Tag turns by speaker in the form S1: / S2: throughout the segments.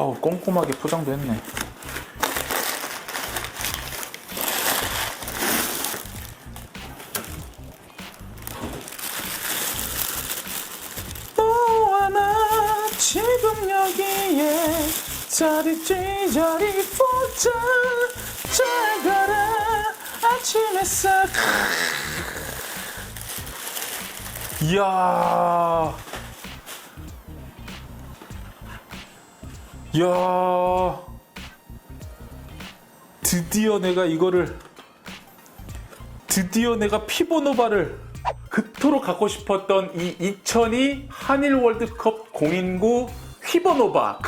S1: 아우 꼼꼼하게 포장도 했네. 너와 나 지금 여기에 자리 쥐자리 포자 잘 가라 아침 햇살 이야 이야. 드디어 내가 이거를 드디어 내가 피보노바를 그토록 갖고 싶었던 이 2002 한일 월드컵 공인구 휘버노바.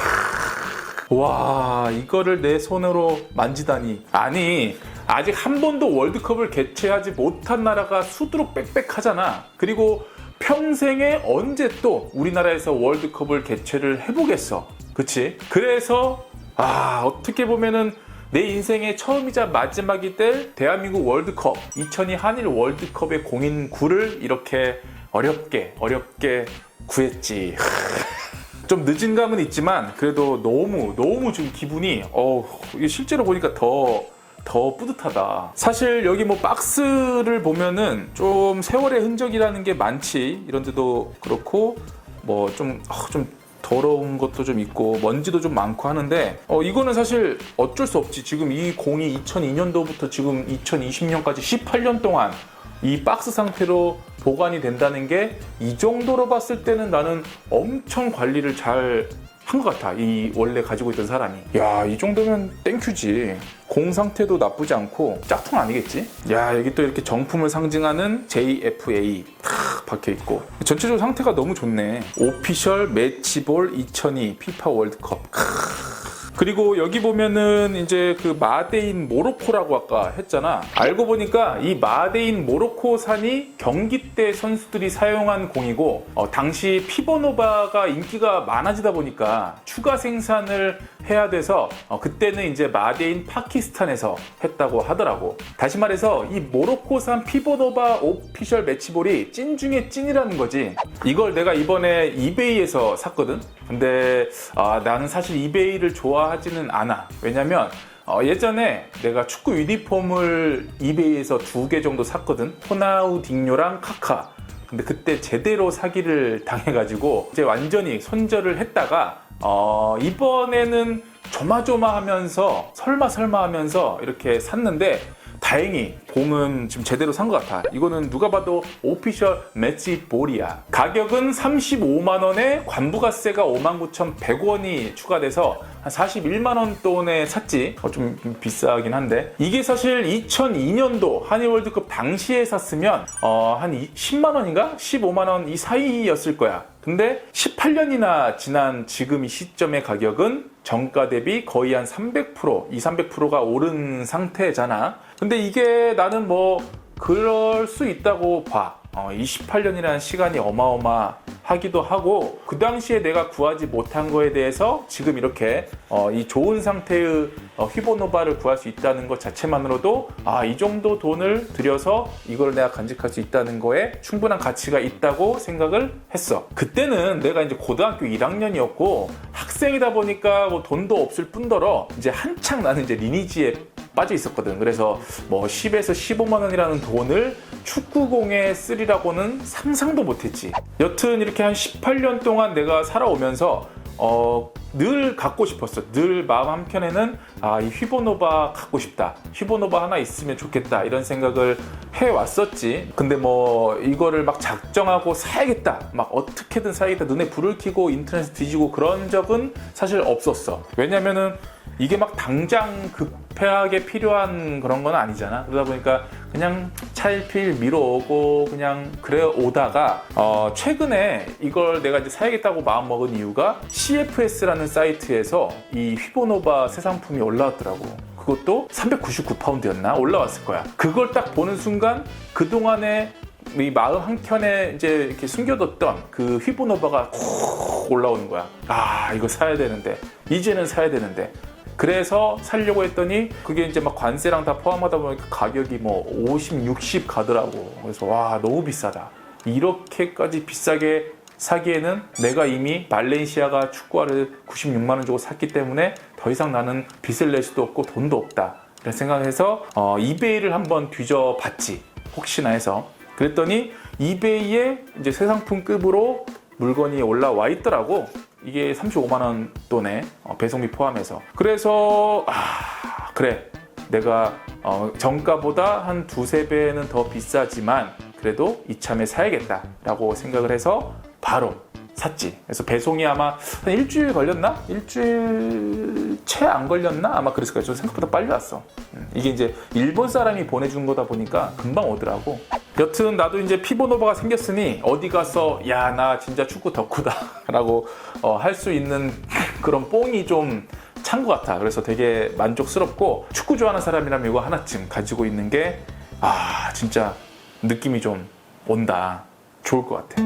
S1: 와 이거를 내 손으로 만지다니. 아니 아직 한 번도 월드컵을 개최하지 못한 나라가 수두룩 빽빽하잖아. 그리고 평생에 언제 또 우리나라에서 월드컵을 개최를 해보겠어 그치? 그래서 아 어떻게 보면은 내 인생의 처음이자 마지막이 될 대한민국 월드컵 2002 한일 월드컵의 공인 구를 이렇게 어렵게 어렵게 구했지 좀 늦은 감은 있지만 그래도 너무 너무 좀 기분이 어 실제로 보니까 더더 뿌듯하다. 사실 여기 뭐 박스를 보면은 좀 세월의 흔적이라는 게 많지. 이런 데도 그렇고 뭐 좀좀 더러운 것도 좀 있고 먼지도 좀 많고 하는데 어 이거는 사실 어쩔 수 없지. 지금 이 공이 2002년도부터 지금 2020년까지 18년 동안 이 박스 상태로 보관이 된다는 게 이 정도로 봤을 때는 나는 엄청 관리를 잘 한 것 같아. 이 원래 가지고 있던 사람이. 야, 이 정도면 땡큐지. 공 상태도 나쁘지 않고 짝퉁 아니겠지? 야, 여기 또 이렇게 정품을 상징하는 JFA 탁 박혀 있고. 전체적으로 상태가 너무 좋네. 오피셜 매치볼 2002 피파 월드컵. 크. 그리고 여기 보면은 이제 그 마데인 모로코라고 아까 했잖아. 알고 보니까 이 마데인 모로코산이 경기 때 선수들이 사용한 공이고 어, 당시 피버노바가 인기가 많아지다 보니까 추가 생산을 해야 돼서 어, 그때는 이제 마데인 파키스탄에서 했다고 하더라고. 다시 말해서 이 모로코산 피버노바 오피셜 매치볼이 찐 중에 찐이라는 거지. 이걸 내가 이번에 이베이에서 샀거든. 근데 아, 나는 사실 이베이를 좋아하지는 않아. 왜냐면 어, 예전에 내가 축구 유니폼을 이베이에서 두 개 정도 샀거든. 호나우딩요랑 카카. 근데 그때 제대로 사기를 당해가지고 이제 완전히 손절을 했다가 어, 이번에는 조마조마하면서 설마 설마 하면서 이렇게 샀는데 다행히 공은 지금 제대로 산 것 같아. 이거는 누가 봐도 오피셜 매치 볼이야. 가격은 35만 원에 관부가세가 59,100원이 추가돼서 한 41만 원 돈에 샀지. 어, 좀 비싸긴 한데 이게 사실 2002년도 한일 월드컵 당시에 샀으면 어, 한 10만 원인가 15만 원 이 사이였을 거야. 근데 18년이나 지난 지금 이 시점의 가격은 정가 대비 거의 한 300%, 2, 300%가 오른 상태잖아. 근데 이게 나는 뭐 그럴 수 있다고 봐. 어, 28년이라는 시간이 어마어마하기도 하고 그 당시에 내가 구하지 못한 거에 대해서 지금 이렇게 어, 이 좋은 상태의 어, 휘보노바를 구할 수 있다는 것 자체만으로도 아 이 정도 돈을 들여서 이걸 내가 간직할 수 있다는 거에 충분한 가치가 있다고 생각을 했어. 그때는 내가 이제 고등학교 1학년이었고 학생이다 보니까 뭐 돈도 없을 뿐더러 이제 한창 나는 이제 리니지에 빠져 있었거든. 그래서 뭐 10에서 15만 원이라는 돈을 축구공에 쓰리라고는 상상도 못했지. 여튼 이렇게 한 18년 동안 내가 살아오면서 어, 늘 갖고 싶었어. 늘 마음 한켠에는 아, 이 휘보노바 갖고 싶다. 휘보노바 하나 있으면 좋겠다. 이런 생각을 해 왔었지. 근데 뭐 이거를 막 작정하고 사야겠다. 막 어떻게든 사야겠다. 눈에 불을 켜고 인터넷 뒤지고 그런 적은 사실 없었어. 왜냐면은 이게 막 당장 급하게 필요한 그런 건 아니잖아. 그러다 보니까 그냥 차일피일 미뤄오고 그냥 그래 오다가 어, 최근에 이걸 내가 이제 사야겠다고 마음 먹은 이유가 CFS라는 사이트에서 이 휘보노바 새 상품이 올라왔더라고. 그것도 399파운드였나 올라왔을 거야. 그걸 딱 보는 순간 그 동안에 이 마음 한켠에 이제 이렇게 숨겨뒀던 그 휘보노바가 콕 올라오는 거야. 아 이거 사야 되는데 이제는 사야 되는데 그래서 살려고 했더니 그게 이제 막 관세랑 다 포함하다 보니까 가격이 뭐 50, 60 가더라고. 그래서 와 너무 비싸다. 이렇게까지 비싸게 사기에는 내가 이미 발렌시아가 축구화를 96만 원 주고 샀기 때문에 더 이상 나는 빚을 낼 수도 없고 돈도 없다. 이런 생각해서 어, 이베이를 한번 뒤져봤지. 혹시나 해서. 그랬더니 이베이에 이제 새 상품급으로 물건이 올라와 있더라고. 이게 35만 원 돈에 어, 배송비 포함해서. 그래서 아 그래 내가 어, 정가보다 한 두세 배는 더 비싸지만 그래도 이참에 사야겠다 라고 생각을 해서 바로 샀지. 그래서 배송이 아마 한 일주일 걸렸나? 일주일 채 안 걸렸나? 아마 그랬을 거예요. 저 생각보다 빨리 왔어. 음, 이게 이제 일본 사람이 보내준 거다 보니까 금방 오더라고. 여튼 나도 이제 피보노바가 생겼으니 어디 가서 야 나 진짜 축구 덕후다 라고 어, 할 수 있는 그런 뽕이 좀 찬 것 같아. 그래서 되게 만족스럽고 축구 좋아하는 사람이라면 이거 하나쯤 가지고 있는 게 아 진짜 느낌이 좀 온다. 좋을 것 같아.